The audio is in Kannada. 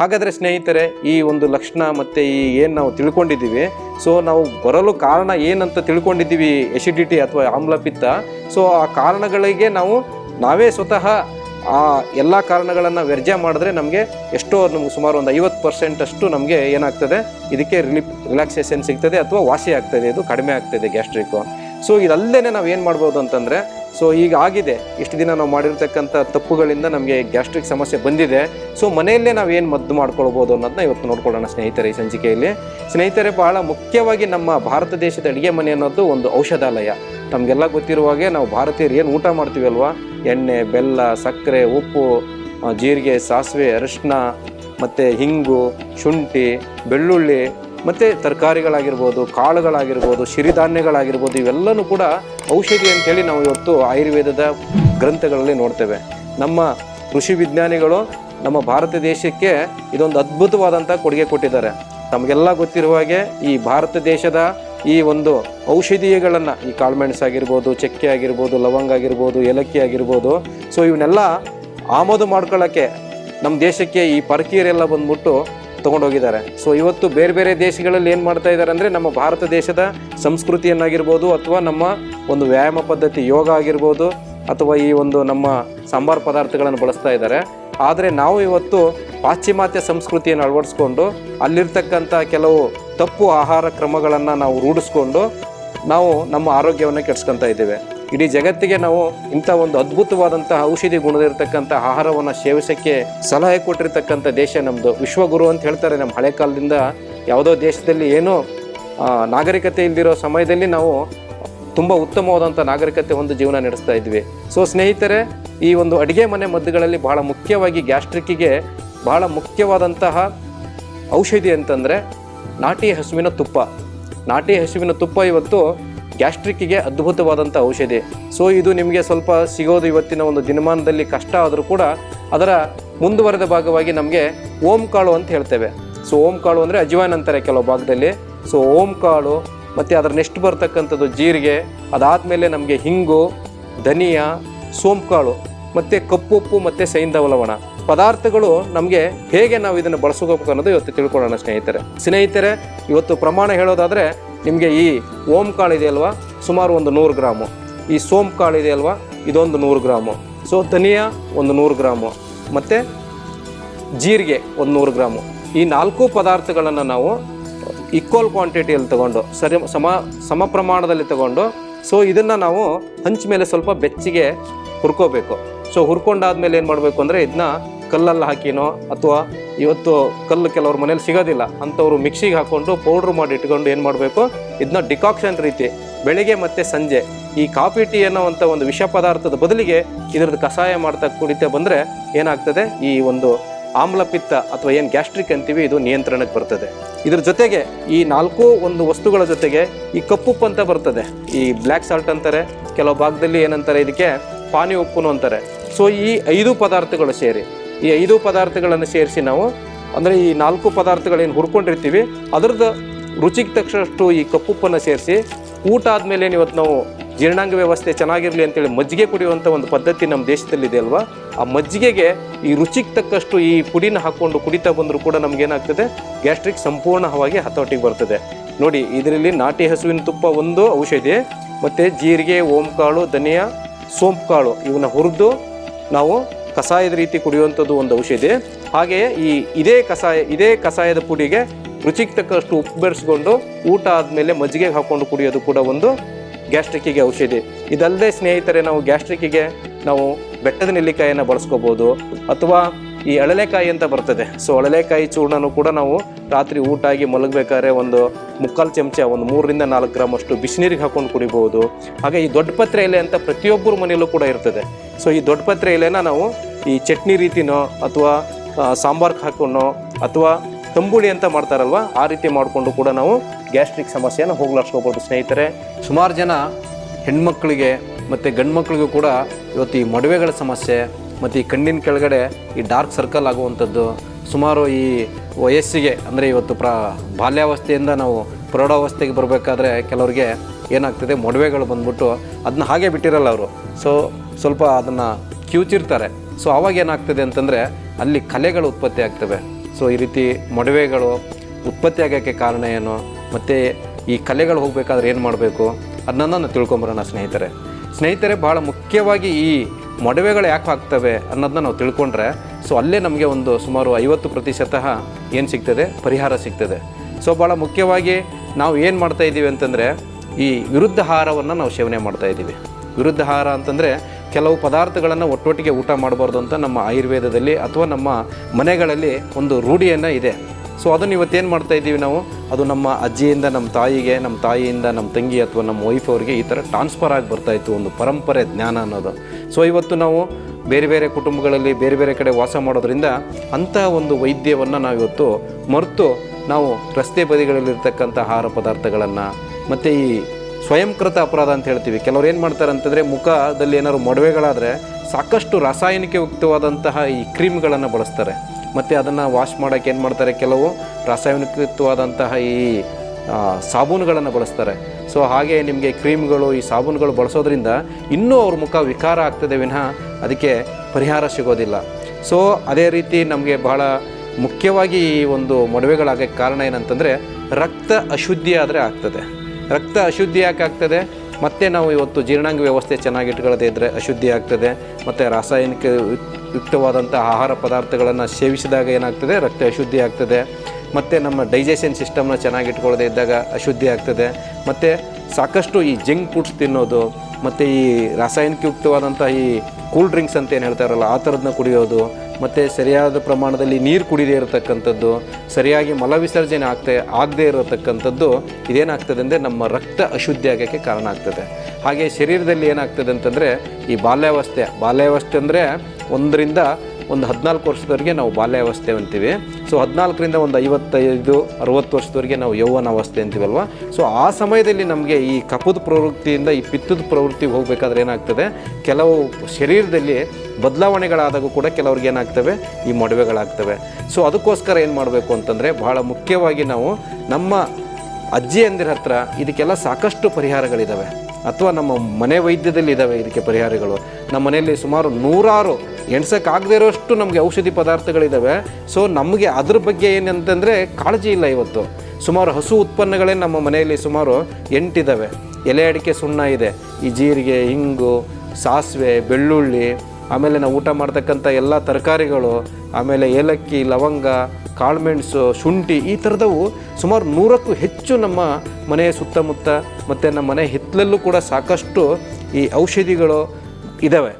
ಹಾಗಾದರೆ ಸ್ನೇಹಿತರೆ, ಈ ಒಂದು ಲಕ್ಷಣ ಮತ್ತು ಈ ಏನು ನಾವು ತಿಳ್ಕೊಂಡಿದ್ದೀವಿ, ಸೊ ನಾವು ಬರಲು ಕಾರಣ ಏನಂತ ತಿಳ್ಕೊಂಡಿದ್ದೀವಿ ಎಸಿಡಿಟಿ ಅಥವಾ ಆಮ್ಲಪಿತ್ತ, ಸೊ ಆ ಕಾರಣಗಳಿಗೆ ನಾವು, ನಾವೇ ಸ್ವತಃ ಆ ಎಲ್ಲ ಕಾರಣಗಳನ್ನು ವ್ಯರ್ಜ ಮಾಡಿದ್ರೆ ನಮಗೆ ಎಷ್ಟೋ ನಮ್ಗೆ ಸುಮಾರು ಒಂದು ಐವತ್ತು ಪರ್ಸೆಂಟ್ ಅಷ್ಟು ನಮಗೆ ಏನಾಗ್ತದೆ, ಇದಕ್ಕೆ ರಿಲೀಫ್ ರಿಲ್ಯಾಕ್ಸೇಷನ್ ಸಿಗ್ತದೆ ಅಥವಾ ವಾಸಿ ಆಗ್ತದೆ, ಇದು ಕಡಿಮೆ ಆಗ್ತದೆ ಗ್ಯಾಸ್ಟ್ರಿಕ್ಕು ಸೊ ಇದಲ್ಲದೇ ನಾವು ಏನು ಮಾಡ್ಬೋದು ಅಂತಂದರೆ ಸೊ ಈಗ ಆಗಿದೆ. ಇಷ್ಟು ದಿನ ನಾವು ಮಾಡಿರ್ತಕ್ಕಂಥ ತಪ್ಪುಗಳಿಂದ ನಮಗೆ ಗ್ಯಾಸ್ಟ್ರಿಕ್ ಸಮಸ್ಯೆ ಬಂದಿದೆ. ಸೊ ಮನೆಯಲ್ಲೇ ನಾವು ಏನು ಮದ್ದು ಮಾಡ್ಕೊಳ್ಬೋದು ಅನ್ನೋದನ್ನ ಇವತ್ತು ನೋಡ್ಕೊಳ್ಳೋಣ ಸ್ನೇಹಿತರೆ ಈ ಸಂಚಿಕೆಯಲ್ಲಿ. ಸ್ನೇಹಿತರೆ, ಬಹಳ ಮುಖ್ಯವಾಗಿ ನಮ್ಮ ಭಾರತ ದೇಶದ ಅಡುಗೆ ಮನೆ ಅನ್ನೋದು ಒಂದು ಔಷಧಾಲಯ. ನಮಗೆಲ್ಲ ಗೊತ್ತಿರುವ ಹಾಗೆ ನಾವು ಭಾರತೀಯರು ಏನು ಊಟ ಮಾಡ್ತೀವಿ ಅಲ್ವಾ? ಎಣ್ಣೆ, ಬೆಲ್ಲ, ಸಕ್ಕರೆ, ಉಪ್ಪು ಜೀರಿಗೆ, ಸಾಸಿವೆ ಅರಿಶಿನ ಮತ್ತು ಹಿಂಗು, ಶುಂಠಿ, ಬೆಳ್ಳುಳ್ಳಿ ಮತ್ತು ತರಕಾರಿಗಳಾಗಿರ್ಬೋದು, ಕಾಳುಗಳಾಗಿರ್ಬೋದು, ಸಿರಿಧಾನ್ಯಗಳಾಗಿರ್ಬೋದು, ಇವೆಲ್ಲನೂ ಕೂಡ ಔಷಧಿ ಅಂತೇಳಿ ನಾವು ಇವತ್ತು ಆಯುರ್ವೇದದ ಗ್ರಂಥಗಳಲ್ಲಿ ನೋಡ್ತೇವೆ. ನಮ್ಮ ಕೃಷಿ ವಿಜ್ಞಾನಿಗಳು ನಮ್ಮ ಭಾರತ ದೇಶಕ್ಕೆ ಇದೊಂದು ಅದ್ಭುತವಾದಂಥ ಕೊಡುಗೆ ಕೊಟ್ಟಿದ್ದಾರೆ. ನಮಗೆಲ್ಲ ಗೊತ್ತಿರುವ ಹಾಗೆ ಈ ಭಾರತ ದೇಶದ ಈ ಒಂದು ಔಷಧೀಯಗಳನ್ನು, ಈ ಕಾಳುಮೆಣಸು ಆಗಿರ್ಬೋದು, ಚಕ್ಕೆ ಆಗಿರ್ಬೋದು, ಲವಂಗ ಆಗಿರ್ಬೋದು, ಏಲಕ್ಕಿ ಆಗಿರ್ಬೋದು ಸೊ ಇವನ್ನೆಲ್ಲ ಆಮದು ಮಾಡ್ಕೊಳ್ಳೋಕ್ಕೆ ನಮ್ಮ ದೇಶಕ್ಕೆ ಈ ಪರಕೀಯರೆಲ್ಲ ಬಂದ್ಬಿಟ್ಟು ತೊಗೊಂಡೋಗಿದ್ದಾರೆ. ಸೊ ಇವತ್ತು ಬೇರೆ ಬೇರೆ ದೇಶಗಳಲ್ಲಿ ಏನು ಮಾಡ್ತಾ ಇದ್ದಾರೆ ಅಂದರೆ ನಮ್ಮ ಭಾರತ ದೇಶದ ಸಂಸ್ಕೃತಿಯನ್ನಾಗಿರ್ಬೋದು ಅಥವಾ ನಮ್ಮ ಒಂದು ವ್ಯಾಯಾಮ ಪದ್ಧತಿ ಯೋಗ ಆಗಿರ್ಬೋದು ಅಥವಾ ಈ ಒಂದು ನಮ್ಮ ಸಾಂಬಾರು ಪದಾರ್ಥಗಳನ್ನು ಬಳಸ್ತಾ ಇದ್ದಾರೆ. ಆದರೆ ನಾವು ಇವತ್ತು ಪಾಶ್ಚಿಮಾತ್ಯ ಸಂಸ್ಕೃತಿಯನ್ನು ಅಳವಡಿಸ್ಕೊಂಡು ಅಲ್ಲಿರ್ತಕ್ಕಂಥ ಕೆಲವು ತಪ್ಪು ಆಹಾರ ಕ್ರಮಗಳನ್ನು ನಾವು ರೂಢಿಸ್ಕೊಂಡು ನಾವು ನಮ್ಮ ಆರೋಗ್ಯವನ್ನು ಕೆಡಿಸ್ಕೊತಾ ಇದ್ದೇವೆ. ಇಡೀ ಜಗತ್ತಿಗೆ ನಾವು ಇಂಥ ಒಂದು ಅದ್ಭುತವಾದಂತಹ ಔಷಧಿ ಗುಣದಿರತಕ್ಕಂಥ ಆಹಾರವನ್ನು ಸೇವಿಸೋಕ್ಕೆ ಸಲಹೆ ಕೊಟ್ಟಿರ್ತಕ್ಕಂಥ ದೇಶ ನಮ್ಮದು ವಿಶ್ವಗುರು ಅಂತ ಹೇಳ್ತಾರೆ, ನಮ್ಮ ಹಳೆ ಕಾಲದಿಂದ ಯಾವುದೋ ದೇಶದಲ್ಲಿ ಏನೋ ನಾಗರಿಕತೆ ಇಲ್ದಿರೋ ಸಮಯದಲ್ಲಿ ನಾವು ತುಂಬ ಉತ್ತಮವಾದಂಥ ನಾಗರಿಕತೆ ಒಂದು ಜೀವನ ನಡೆಸ್ತಾ ಇದ್ವಿ. ಸೊ ಸ್ನೇಹಿತರೆ, ಈ ಒಂದು ಅಡುಗೆ ಮನೆ ಮದ್ದುಗಳಲ್ಲಿ ಬಹಳ ಮುಖ್ಯವಾಗಿ ಗ್ಯಾಸ್ಟ್ರಿಕ್ಕಿಗೆ ಬಹಳ ಮುಖ್ಯವಾದಂತಹ ಔಷಧಿ ಅಂತಂದರೆ ನಾಟಿ ಹಸುವಿನ ತುಪ್ಪ. ನಾಟಿ ಹಸುವಿನ ತುಪ್ಪ ಇವತ್ತು ಗ್ಯಾಸ್ಟ್ರಿಕ್ಕಿಗೆ ಅದ್ಭುತವಾದಂಥ ಔಷಧಿ. ಸೊ ಇದು ನಿಮಗೆ ಸ್ವಲ್ಪ ಸಿಗೋದು ಇವತ್ತಿನ ಒಂದು ದಿನಮಾನದಲ್ಲಿ ಕಷ್ಟ ಆದರೂ ಕೂಡ ಅದರ ಮುಂದುವರೆದ ಭಾಗವಾಗಿ ನಮಗೆ ಓಂ ಕಾಳು ಅಂತ ಹೇಳ್ತೇವೆ. ಸೊ ಓಂ ಕಾಳು ಅಂದರೆ ಅಜ್ವಾನ್ ಅಂತಾರೆ ಕೆಲವು ಭಾಗದಲ್ಲಿ. ಸೊ ಓಂ ಕಾಳು ಮತ್ತು ಅದರ ನೆಕ್ಸ್ಟ್ ಬರ್ತಕ್ಕಂಥದ್ದು ಜೀರಿಗೆ, ಅದಾದಮೇಲೆ ನಮಗೆ ಹಿಂಗು, ಧನಿಯಾ ಸೋಂಕಾಳು ಮತ್ತು ಕಪ್ಪುಪ್ಪು ಮತ್ತು ಸೈಂಧವ ಲವಣ ಪದಾರ್ಥಗಳು ನಮಗೆ ಹೇಗೆ ನಾವು ಇದನ್ನು ಬಳಸ್ಕೋಬೇಕು ಅನ್ನೋದು ಇವತ್ತು ತಿಳ್ಕೊಳ್ಳೋಣ ಸ್ನೇಹಿತರೆ. ಸ್ನೇಹಿತರೆ, ಇವತ್ತು ಪ್ರಮಾಣ ಹೇಳೋದಾದರೆ ನಿಮಗೆ ಈ ಓಂ ಕಾಳು ಇದೆಯಲ್ವಾ ಸುಮಾರು ಒಂದು ನೂರು ಗ್ರಾಮು. ಈ ಸೋಮ್ ಕಾಳು ಇದೆಯಲ್ವಾ ಇದೊಂದು ನೂರು ಗ್ರಾಮು. ಸೊ ಧನಿಯಾ ಒಂದು ನೂರು ಗ್ರಾಮು. ಮತ್ತು ಜೀರಿಗೆ ಒಂದು ನೂರು ಗ್ರಾಮು. ಈ ನಾಲ್ಕು ಪದಾರ್ಥಗಳನ್ನು ನಾವು ಈಕ್ವಲ್ ಕ್ವಾಂಟಿಟಿಯಲ್ಲಿ ತಗೊಂಡು, ಸರಿ, ಸಮ ಸಮ ಪ್ರಮಾಣದಲ್ಲಿ ತಗೊಂಡು ಸೊ ಇದನ್ನು ನಾವು ಹಂಚ ಮೇಲೆ ಸ್ವಲ್ಪ ಬೆಚ್ಚಗೆ ಹುರ್ಕೋಬೇಕು. ಸೊ ಹುರ್ಕೊಂಡಾದ್ಮೇಲೆ ಏನು ಮಾಡಬೇಕು ಅಂದರೆ ಇದನ್ನ ಕಲ್ಲಲ್ಲಿ ಹಾಕಿನೋ ಅಥವಾ ಇವತ್ತು ಕಲ್ಲು ಕೆಲವ್ರ ಮನೇಲಿ ಸಿಗೋದಿಲ್ಲ, ಅಂಥವ್ರು ಮಿಕ್ಸಿಗೆ ಹಾಕ್ಕೊಂಡು ಪೌಡ್ರ್ ಮಾಡಿ ಇಟ್ಕೊಂಡು ಏನು ಮಾಡಬೇಕು? ಇದನ್ನ ಡಿಕಾಕ್ಷನ್ ರೀತಿ, ಬೆಳಿಗ್ಗೆ ಮತ್ತು ಸಂಜೆ. ಈ ಕಾಫಿ ಟೀ ಅನ್ನೋವಂಥ ಒಂದು ವಿಷ ಪದಾರ್ಥದ ಬದಲಿಗೆ ಇದ್ರದ್ದು ಕಷಾಯ ಮಾಡ್ತಾ ಕುಡಿತಾ ಬಂದರೆ ಏನಾಗ್ತದೆ? ಈ ಒಂದು ಆಮ್ಲಪಿತ್ತ ಅಥವಾ ಏನು ಗ್ಯಾಸ್ಟ್ರಿಕ್ ಅಂತೀವಿ, ಇದು ನಿಯಂತ್ರಣಕ್ಕೆ ಬರ್ತದೆ. ಇದ್ರ ಜೊತೆಗೆ ಈ ನಾಲ್ಕು ಒಂದು ವಸ್ತುಗಳ ಜೊತೆಗೆ ಈ ಕಪ್ಪು ಅಂತ ಬರ್ತದೆ. ಈ ಬ್ಲ್ಯಾಕ್ ಸಾಲ್ಟ್ ಅಂತಾರೆ, ಕೆಲವು ಭಾಗದಲ್ಲಿ ಏನಂತಾರೆ, ಇದಕ್ಕೆ ಪಾನಿ ಉಪ್ಪುನು ಅಂತಾರೆ. ಸೊ ಈ ಐದು ಪದಾರ್ಥಗಳು ಸೇರಿ. ಈ ಐದು ಪದಾರ್ಥಗಳನ್ನು ಸೇರಿಸಿ ನಾವು, ಅಂದರೆ ಈ ನಾಲ್ಕು ಪದಾರ್ಥಗಳೇನು ಹುರ್ಕೊಂಡಿರ್ತೀವಿ, ಅದ್ರದ್ದು ರುಚಿಗೆ ತಕ್ಷಣಷ್ಟು ಈ ಕಪ್ಪುಪ್ಪನ್ನು ಸೇರಿಸಿ, ಊಟ ಆದಮೇಲೆ ಇವತ್ತು ನಾವು ಜೀರ್ಣಾಂಗ ವ್ಯವಸ್ಥೆ ಚೆನ್ನಾಗಿರಲಿ ಅಂತೇಳಿ ಮಜ್ಜಿಗೆ ಕುಡಿಯುವಂಥ ಒಂದು ಪದ್ಧತಿ ನಮ್ಮ ದೇಶದಲ್ಲಿದೆ ಅಲ್ವಾ? ಆ ಮಜ್ಜಿಗೆಗೆ ಈ ರುಚಿಗೆ ತಕ್ಕಷ್ಟು ಈ ಪುಡಿನ ಹಾಕ್ಕೊಂಡು ಕುಡಿತಾ ಬಂದರೂ ಕೂಡ ನಮಗೇನಾಗ್ತದೆ? ಗ್ಯಾಸ್ಟ್ರಿಕ್ ಸಂಪೂರ್ಣವಾಗಿ ಹತೋಟಿಗೆ ಬರ್ತದೆ. ನೋಡಿ, ಇದರಲ್ಲಿ ನಾಟಿ ಹಸುವಿನ ತುಪ್ಪ ಒಂದು, ಔಷಧಿ, ಮತ್ತು ಜೀರಿಗೆ, ಓಂಕಾಳು, ಧನಿಯಾ ಸೋಂಪು ಕಾಳು ಇವನ್ನ ಹುರಿದು ನಾವು ಕಷಾಯದ ರೀತಿ ಕುಡಿಯುವಂಥದ್ದು ಒಂದು ಔಷಧಿ. ಹಾಗೆಯೇ ಈ ಇದೇ ಕಷಾಯ ಇದೇ ಕಷಾಯದ ಪುಡಿಗೆ ರುಚಿಗೆ ತಕ್ಕಷ್ಟು ಉಪ್ಪು ಬೆರೆಸ್ಕೊಂಡು ಊಟ ಆದಮೇಲೆ ಮಜ್ಜಿಗೆಗೆ ಹಾಕ್ಕೊಂಡು ಕುಡಿಯೋದು ಕೂಡ ಒಂದು ಗ್ಯಾಸ್ಟ್ರಿಕ್ಕಿಗೆ ಔಷಧಿ. ಇದಲ್ಲದೆ ಸ್ನೇಹಿತರೆ, ನಾವು ಗ್ಯಾಸ್ಟ್ರಿಕ್ಕಿಗೆ ನಾವು ಬೆಟ್ಟದ ನೆಲ್ಲಿಕಾಯಿಯನ್ನು ಬಳಸ್ಕೋಬೋದು ಅಥವಾ ಈ ಅಳಲೆಕಾಯಿ ಅಂತ ಬರ್ತದೆ. ಸೊ ಅಳಲೆಕಾಯಿ ಚೂರ್ಣನೂ ಕೂಡ ನಾವು ರಾತ್ರಿ ಊಟ ಆಗಿ ಮಲಗಬೇಕಾದ್ರೆ ಒಂದು ಮುಕ್ಕಾಲು ಚಮಚ, ಒಂದು ಮೂರರಿಂದ ನಾಲ್ಕು ಗ್ರಾಮ್ ಅಷ್ಟು ಬಿಸಿನೀರಿಗೆ ಹಾಕೊಂಡು ಕುಡಿಬೋದು. ಹಾಗೆ ಈ ದೊಡ್ಡ ಪತ್ರೆ ಎಲೆ ಅಂತ ಪ್ರತಿಯೊಬ್ಬರ ಮನೆಯಲ್ಲೂ ಕೂಡ ಇರ್ತದೆ. ಸೊ ಈ ದೊಡ್ಡ ಪತ್ರೆ ಎಲೆನ ನಾವು ಈ ಚಟ್ನಿ ರೀತಿನೋ ಅಥವಾ ಸಾಂಬಾರ್ಗೆ ಹಾಕೊಂಡೋ ಅಥವಾ ತಂಬುಳಿ ಅಂತ ಮಾಡ್ತಾರಲ್ವ, ಆ ರೀತಿ ಮಾಡಿಕೊಂಡು ಕೂಡ ನಾವು ಗ್ಯಾಸ್ಟ್ರಿಕ್ ಸಮಸ್ಯೆಯನ್ನು ಹೋಗ್ಲಾಡ್ಸ್ಕೋಬೋದು. ಸ್ನೇಹಿತರೆ, ಸುಮಾರು ಜನ ಹೆಣ್ಮಕ್ಳಿಗೆ ಮತ್ತು ಗಂಡು ಮಕ್ಳಿಗೂ ಕೂಡ ಇವತ್ತು ಈ ಮಡುವೆಗಳ ಸಮಸ್ಯೆ ಮತ್ತು ಈ ಕಣ್ಣಿನ ಕೆಳಗಡೆ ಈ ಡಾರ್ಕ್ ಸರ್ಕಲ್ ಆಗುವಂಥದ್ದು, ಸುಮಾರು ಈ ವಯಸ್ಸಿಗೆ, ಅಂದರೆ ಇವತ್ತು ಪ್ರ, ಬಾಲ್ಯಾವಸ್ಥೆಯಿಂದ ನಾವು ಪ್ರೌಢಾವಸ್ಥೆಗೆ ಬರಬೇಕಾದ್ರೆ ಕೆಲವರಿಗೆ ಏನಾಗ್ತದೆ, ಮೊಡವೆಗಳು ಬಂದ್ಬಿಟ್ಟು ಅದನ್ನ ಹಾಗೆ ಬಿಟ್ಟಿರಲ್ಲ ಅವರು. ಸೊ, ಸ್ವಲ್ಪ ಅದನ್ನು ಕಿವುಚಿರ್ತಾರೆ ಸೊ ಅವಾಗ ಏನಾಗ್ತದೆ ಅಂತಂದರೆ ಅಲ್ಲಿ ಕಲೆಗಳು ಉತ್ಪತ್ತಿ ಆಗ್ತವೆ. ಸೊ ಈ ರೀತಿ ಮೊಡವೆಗಳು ಉತ್ಪತ್ತಿ ಆಗೋಕ್ಕೆ ಕಾರಣ ಏನು? ಮತ್ತು ಈ ಕಲೆಗಳು ಹೋಗಬೇಕಾದ್ರೆ ಏನು ಮಾಡಬೇಕು? ಅದನ್ನ ನಾನು ತಿಳ್ಕೊಂಬರೋಣ ಸ್ನೇಹಿತರೆ. ಸ್ನೇಹಿತರೆ ಭಾಳ ಮುಖ್ಯವಾಗಿ ಈ ಮೊಡವೆಗಳು ಯಾಕೆ ಆಗ್ತವೆ ಅನ್ನೋದನ್ನ ನಾವು ತಿಳ್ಕೊಂಡ್ರೆ ಸೊ ಅಲ್ಲೇ ನಮಗೆ ಒಂದು ಸುಮಾರು ಐವತ್ತು ಪ್ರತಿಶತ ಏನು ಸಿಗ್ತದೆ? ಪರಿಹಾರ ಸಿಗ್ತದೆ. ಸೊ ಭಾಳ ಮುಖ್ಯವಾಗಿ ನಾವು ಏನು ಮಾಡ್ತಾ ಇದ್ದೀವಿ ಅಂತಂದರೆ, ಈ ವಿರುದ್ಧ ಆಹಾರವನ್ನು ನಾವು ಸೇವನೆ ಮಾಡ್ತಾ ಇದ್ದೀವಿ ವಿರುದ್ಧ ಆಹಾರ ಅಂತಂದರೆ ಕೆಲವು ಪದಾರ್ಥಗಳನ್ನು ಒಟ್ಟೊಟ್ಟಿಗೆ ಊಟ ಮಾಡಬಾರ್ದು ಅಂತ ನಮ್ಮ ಆಯುರ್ವೇದದಲ್ಲಿ ಅಥವಾ ನಮ್ಮ ಮನೆಗಳಲ್ಲಿ ಒಂದು ರೂಢಿಯನ್ನು ಇದೆ. ಸೊ, ಅದನ್ನು ಇವತ್ತೇನು ಮಾಡ್ತಾ ಇದ್ದೀವಿ ನಾವು? ಅದು ನಮ್ಮ ಅಜ್ಜಿಯಿಂದ ನಮ್ಮ ತಾಯಿಗೆ, ನಮ್ಮ ತಾಯಿಯಿಂದ ನಮ್ಮ ತಂಗಿ ಅಥವಾ ನಮ್ಮ ವೈಫ್ ಅವರಿಗೆ ಈ ಥರ ಟ್ರಾನ್ಸ್ಫರ್ ಆಗಿ ಬರ್ತಾ ಇತ್ತು, ಒಂದು ಪರಂಪರೆ ಜ್ಞಾನ ಅನ್ನೋದು. ಸೊ, ಇವತ್ತು ನಾವು ಬೇರೆ ಬೇರೆ ಕುಟುಂಬಗಳಲ್ಲಿ ಬೇರೆ ಬೇರೆ ಕಡೆ ವಾಸ ಮಾಡೋದ್ರಿಂದ ಅಂತಹ ಒಂದು ವೈದ್ಯವನ್ನು ನಾವು ಇವತ್ತು ಮರೆತು ನಾವು ರಸ್ತೆ ಬದಿಗಳಲ್ಲಿರ್ತಕ್ಕಂಥ ಆಹಾರ ಪದಾರ್ಥಗಳನ್ನು, ಮತ್ತು ಈ ಸ್ವಯಂಕೃತ ಅಪರಾಧ ಅಂತ ಹೇಳ್ತೀವಿ. ಕೆಲವ್ರು ಏನು ಮಾಡ್ತಾರೆ ಅಂತಂದರೆ ಮುಖದಲ್ಲಿ ಏನಾದ್ರು ಮೊಡವೆಗಳಾದರೆ ಸಾಕಷ್ಟು ರಾಸಾಯನಿಕಯುಕ್ತವಾದಂತಹ ಈ ಕ್ರೀಮ್ಗಳನ್ನು ಬಳಸ್ತಾರೆ. ಮತ್ತು ಅದನ್ನು ವಾಶ್ ಮಾಡೋಕ್ಕೆ ಏನು ಮಾಡ್ತಾರೆ ಕೆಲವು ರಾಸಾಯನಿಕಯುಕ್ತವಾದಂತಹ ಈ ಸಾಬೂನುಗಳನ್ನು ಬಳಸ್ತಾರೆ. ಸೊ ಹಾಗೆ ನಿಮಗೆ ಕ್ರೀಮ್ಗಳು ಈ ಸಾಬೂನುಗಳು ಬಳಸೋದ್ರಿಂದ ಇನ್ನೂ ಅವ್ರ ಮುಖ ವಿಕಾರ ಆಗ್ತದೆ ವಿನಃ ಅದಕ್ಕೆ ಪರಿಹಾರ ಸಿಗೋದಿಲ್ಲ. ಸೊ ಅದೇ ರೀತಿ ನಮಗೆ ಬಹಳ ಮುಖ್ಯವಾಗಿ ಈ ಒಂದು ಮೊಡವೆಗಳಾಗಕ್ಕೆ ಕಾರಣ ಏನಂತಂದರೆ ರಕ್ತ ಅಶುದ್ಧಿ ಆದರೆ ಆಗ್ತದೆ. ರಕ್ತ ಅಶುದ್ಧಿ ಯಾಕೆ ಆಗ್ತದೆ? ಮತ್ತೆ ನಾವು ಇವತ್ತು ಜೀರ್ಣಾಂಗ ವ್ಯವಸ್ಥೆ ಚೆನ್ನಾಗಿ ಇಟ್ಕೊಳ್ಳದೇ ಇದ್ದರೆ ಅಶುದ್ಧಿ ಆಗ್ತದೆ. ಮತ್ತು ರಾಸಾಯನಿಕ ಯುಕ್- ಯುಕ್ತವಾದಂಥ ಆಹಾರ ಪದಾರ್ಥಗಳನ್ನು ಸೇವಿಸಿದಾಗ ಏನಾಗ್ತದೆ? ರಕ್ತ ಅಶುದ್ಧಿ ಆಗ್ತದೆ. ಮತ್ತು ನಮ್ಮ ಡೈಜೆಷನ್ ಸಿಸ್ಟಮ್ನ ಚೆನ್ನಾಗಿ ಇಟ್ಕೊಳ್ಳದೇ ಇದ್ದಾಗ ಅಶುದ್ಧಿ ಆಗ್ತದೆ. ಮತ್ತು ಸಾಕಷ್ಟು ಈ ಜಂಕ್ ಫುಡ್ಸ್ ತಿನ್ನೋದು, ಮತ್ತು ಈ ರಾಸಾಯನಿಕಯುಕ್ತವಾದಂಥ ಈ ಕೂಲ್ ಡ್ರಿಂಕ್ಸ್ ಅಂತ ಏನು ಹೇಳ್ತಾರಲ್ಲ, ಆ ಥರದನ್ನ ಕುಡಿಯೋದು ಮತ್ತು ಸರಿಯಾದ ಪ್ರಮಾಣದಲ್ಲಿ ನೀರು ಕುಡಿದೇ ಇರತಕ್ಕಂಥದ್ದು, ಸರಿಯಾಗಿ ಮಲ ವಿಸರ್ಜನೆ ಆಗ್ತಾ, ಆಗದೇ ಇರತಕ್ಕಂಥದ್ದು ಇದೇನಾಗ್ತದೆ ಅಂದರೆ ನಮ್ಮ ರಕ್ತ ಅಶುದ್ಧಿ ಆಗೋಕ್ಕೆ ಕಾರಣ ಆಗ್ತದೆ. ಹಾಗೆ ಶರೀರದಲ್ಲಿ ಏನಾಗ್ತದೆ ಅಂತಂದರೆ ಈ ಬಾಲ್ಯಾವಸ್ಥೆ ಬಾಲ್ಯಾವಸ್ಥೆ ಅಂದರೆ ಒಂದರಿಂದ ಒಂದು ಹದಿನಾಲ್ಕು ವರ್ಷದವರೆಗೆ ನಾವು ಬಾಲ್ಯಾವಸ್ಥೆ ಅಂತೀವಿ. ಸೊ ಹದಿನಾಲ್ಕರಿಂದ ಒಂದು ಐವತ್ತೈದು, ಅರುವತ್ತು ವರ್ಷದವರೆಗೆ ನಾವು ಯೌವನಾವಸ್ಥೆ ಅಂತೀವಲ್ವ ಸೊ ಆ ಸಮಯದಲ್ಲಿ ನಮಗೆ ಈ ಕಪದ ಪ್ರವೃತ್ತಿಯಿಂದ ಈ ಪಿತ್ತದ ಪ್ರವೃತ್ತಿಗೆ ಹೋಗಬೇಕಾದ್ರೆ ಏನಾಗ್ತದೆ? ಕೆಲವು ಶರೀರದಲ್ಲಿ ಬದಲಾವಣೆಗಳಾದಾಗೂ ಕೂಡ ಕೆಲವ್ರಿಗೆ ಏನಾಗ್ತವೆ? ಈ ಮೊಡವೆಗಳಾಗ್ತವೆ. ಸೊ ಅದಕ್ಕೋಸ್ಕರ ಏನು ಮಾಡಬೇಕು ಅಂತಂದರೆ ಬಹಳ ಮುಖ್ಯವಾಗಿ ನಾವು ನಮ್ಮ ಅಜ್ಜಿಯಂದಿರ ಹತ್ರ ಇದಕ್ಕೆಲ್ಲ ಸಾಕಷ್ಟು ಪರಿಹಾರಗಳಿದ್ದಾವೆ ಅಥವಾ ನಮ್ಮ ಮನೆ ವೈದ್ಯದಲ್ಲಿ ಇದ್ದಾವೆ ಇದಕ್ಕೆ ಪರಿಹಾರಗಳು. ನಮ್ಮ ಮನೆಯಲ್ಲಿ ಸುಮಾರು ನೂರಾರು ಎಣ್ಸೋಕ್ಕಾಗದೇ ಇರೋಷ್ಟು ನಮಗೆ ಔಷಧಿ ಪದಾರ್ಥಗಳಿದ್ದಾವೆ ಸೊ ನಮಗೆ ಅದ್ರ ಬಗ್ಗೆ ಏನಂತಂದರೆ ಕಾಳಜಿ ಇಲ್ಲ ಇವತ್ತು. ಸುಮಾರು ಹಸು ಉತ್ಪನ್ನಗಳೇ ನಮ್ಮ ಮನೆಯಲ್ಲಿ ಸುಮಾರು ಎಂಟಿದ್ದಾವೆ ಎಲೆ ಅಡಿಕೆ ಸುಣ್ಣ ಇದೆ. ಈ ಜೀರಿಗೆ ಹಿಂಗು ಸಾಸಿವೆ, ಬೆಳ್ಳುಳ್ಳಿ, ಆಮೇಲೆ ನಾವು ಊಟ ಮಾಡ್ತಕ್ಕಂಥ ಎಲ್ಲ ತರಕಾರಿಗಳು, ಆಮೇಲೆ ಏಲಕ್ಕಿ, ಲವಂಗ, ಕಾಳುಮೆಣಸು, ಶುಂಠಿ ಈ ಥರದವು ಸುಮಾರು ನೂರಕ್ಕೂ ಹೆಚ್ಚು ನಮ್ಮ ಮನೆಯ ಸುತ್ತಮುತ್ತ ಮತ್ತು ನಮ್ಮ ಮನೆ ಹಿತ್ತಲಲ್ಲೂ ಕೂಡ ಸಾಕಷ್ಟು ಈ ಔಷಧಿಗಳು ಇದ್ದಾವೆ